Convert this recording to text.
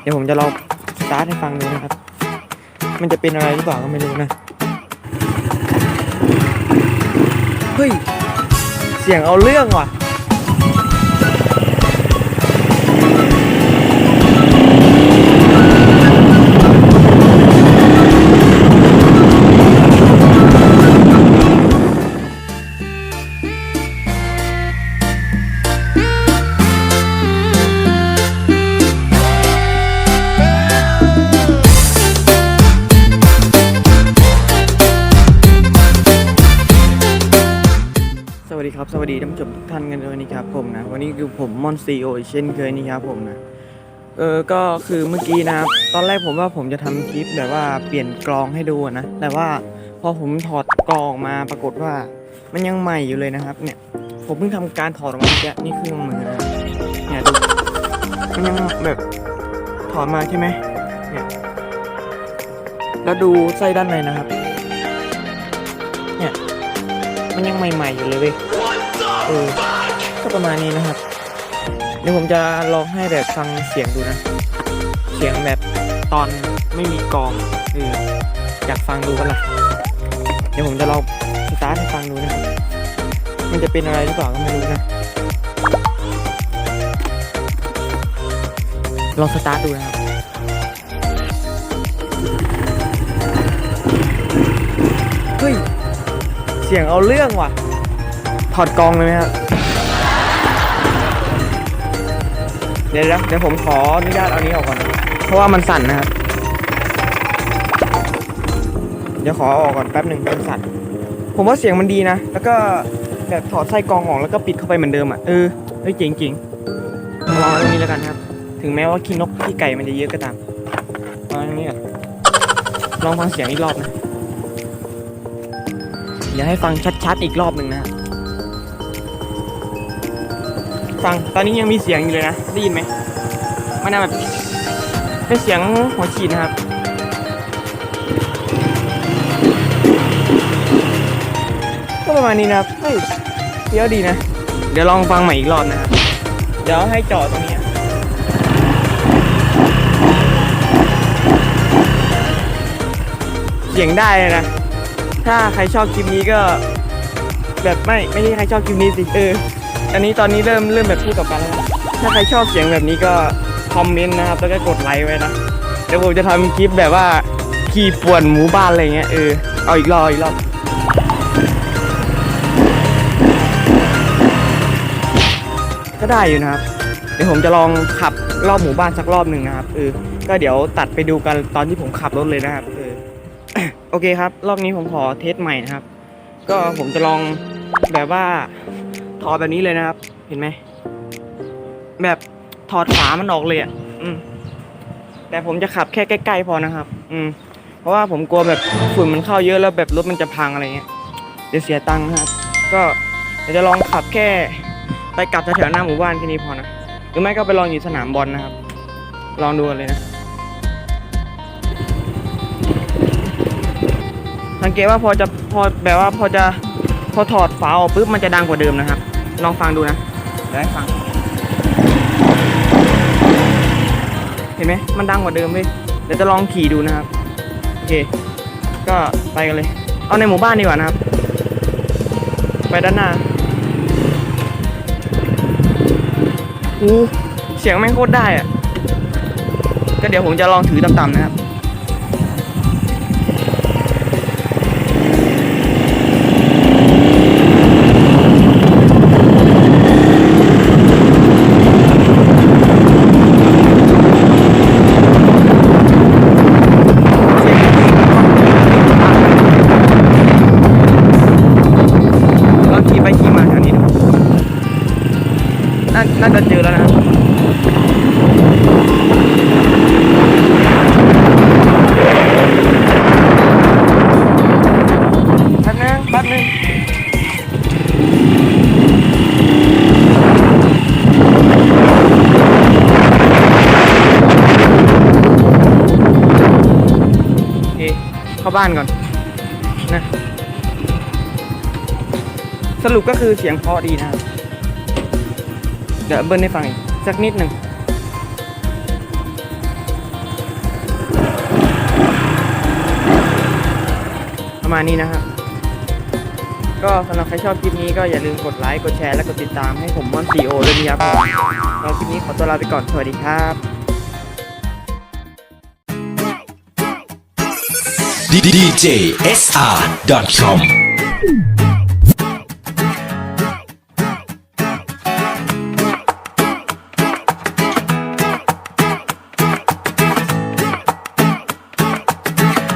เดี๋ยวผมจะลองสตาร์ทให้ฟังดูนะครับ มันจะเป็นอะไรหรือเปล่าก็ไม่รู้นะ เฮ้ย เสียงเอาเรื่องว่ะ ครับสวัสดีท่านผู้ชมทุกท่านกันด้วยนี่ครับผมนะวันนี้คือผมมอนซีโอเช่นเคยนี่ครับผมนะเออก็คือเมื่อกี้นะครับตอนแรกผมว่าผมจะทำคลิปแบบว่าเปลี่ยนกลองให้ดูนะแต่ว่าพอผมถอดกลองมาปรากฏว่ามันยังใหม่อยู่เลยนะครับ เนี่ย ผมเพิ่งทำการถอดออกมาเมื่อกี้นี่คืองมือนะเนี่ยดูมันยังแบบถอดมาใช่ไหมเนี่ยแล้วดูไส้ด้านในนะครับ เนี่ยมันยังใหม่ๆอยู่เลยเว้ย เออก็ประมาณนี้นะครับเดี๋ยวผมจะลองให้แบบฟังเสียงดูนะ เสียงแบบตอนไม่มีกองเอออยากฟังดูกันล่ะเดี๋ยวผมจะลองสตาร์ทให้ฟังดูนะครับมันจะเป็นอะไรหรือเปล่าก็ไม่รู้นะลองสตาร์ทดูนะครับเฮ้ยเสียงเอาเรื่องว่ะ ถอดกองเลยไหมครับเดี๋ยวนะเดี๋ยวผมขออนุญาตเอานี้ออกก่อน เพราะว่ามันสั่นนะครับ เดี๋ยวขอออกก่อนแป๊บหนึ่งมันสั่น ผมว่าเสียงมันดีนะ แล้วก็แบบถอดไส้กองออกแล้วก็ปิดเข้าไปเหมือนเดิมอะ เออ เฮ้ยเจ๋งจริงลองตรงนี้แล้วกันครับ ถึงแม้ว่าขี้นกขี้ไก่มันจะเยอะก็ตามลองตรงนี้ก่อนลองฟังเสียงอีกรอบนะเดี๋ยวให้ฟังชัดๆอีกรอบหนึ่งนะ ฟังตอนนี้ยังมีเสียงอยู่เลยนะ ได้ยินไหมมันแบบเป็นเสียงหัวฉีดนะครับก็ประมาณนี้นะครับเฮ้ยเดี๋ยวดีนะ เดี๋ยวลองฟังใหม่อีกรอบนะครับ เดี๋ยวให้จอตรงนี้เสียงได้เลยนะ ถ้าใครชอบคลิปนี้ก็ แบบไม่ ไม่ใช่ใครชอบคลิปนี้สิ เออ อันนี้ตอนนี้เริ่มเริ่มแบบพูดกับกันแล้วนะถ้าใครชอบเสียงแบบนี้ก็คอมเมนต์นะครับ แล้วก็กดไลค์ไว้นะ เดี๋ยวผมจะทำคลิปแบบว่าขี่ป่วนหมู่บ้านอะไรเงี้ยเออ เอาอีกรอบอีกรอบก็ได้อยู่นะครับ เดี๋ยวผมจะลองขับรอบหมู่บ้านสักรอบหนึ่งนะครับเออก็เดี๋ยวตัดไปดูกันตอนที่ผมขับรถเลยนะครับเออโอเคครับ รอบนี้ผมขอเทสใหม่นะครับ ก็ผมจะลองแบบว่า ถอดแบบนี้เลยนะครับ เห็นไหม แบบถอดฝามันออกเลยอะ อืม แต่ผมจะขับแค่ใกล้ๆพอนะครับ อืม เพราะว่าผมกลัวแบบฝุ่นมันเข้าเยอะแล้วแบบรถมันจะพังอะไรเงี้ยเดี๋ยวเสียตังค์นะครับ ก็เดี๋ยวจะลองขับแค่ ไปกลับแถวๆหน้าหมู่บ้านแค่นี้พอนะ หรือไม่ก็ไปลองอยู่สนามบอลนะครับ ลองดูกันเลยนะ สังเกตว่าพอจะพอแบบว่าพอจะพอถอดฝาออกปุ๊บมันจะดังกว่าเดิมนะครับ ลองฟังดูนะเดี๋ยวให้ฟัง เห็นไหมมันดังกว่าเดิมเลยเดี๋ยวจะลองขี่ดูนะครับ โอเค ก็ไปกันเลย เอาในหมู่บ้านดีกว่านะครับ ไปด้านหน้าอู้เสียงแม่งโคตรได้อะก็เดี๋ยวผมจะลองถือต่ำๆนะครับ น่าจะเจอแล้วนะแป๊บนึงแป๊บนึงเข้าบ้านก่อนนะสรุปก็คือเสียงพราะดีนะครับ เดี๋ยวเบิ้ลให้ฟังอีกสักนิดหนึ่งประมาณนี้นะครับก็สำหรับใครชอบคลิปนี้ก็อย่าลืมกดไลค์กดแชร์และกดติดตามให้ผมมอนซีโอด้วยนะครับเราคลิปนี้ขอตัวลาไปก่อน สวัสดีครับดีดีเจ sr com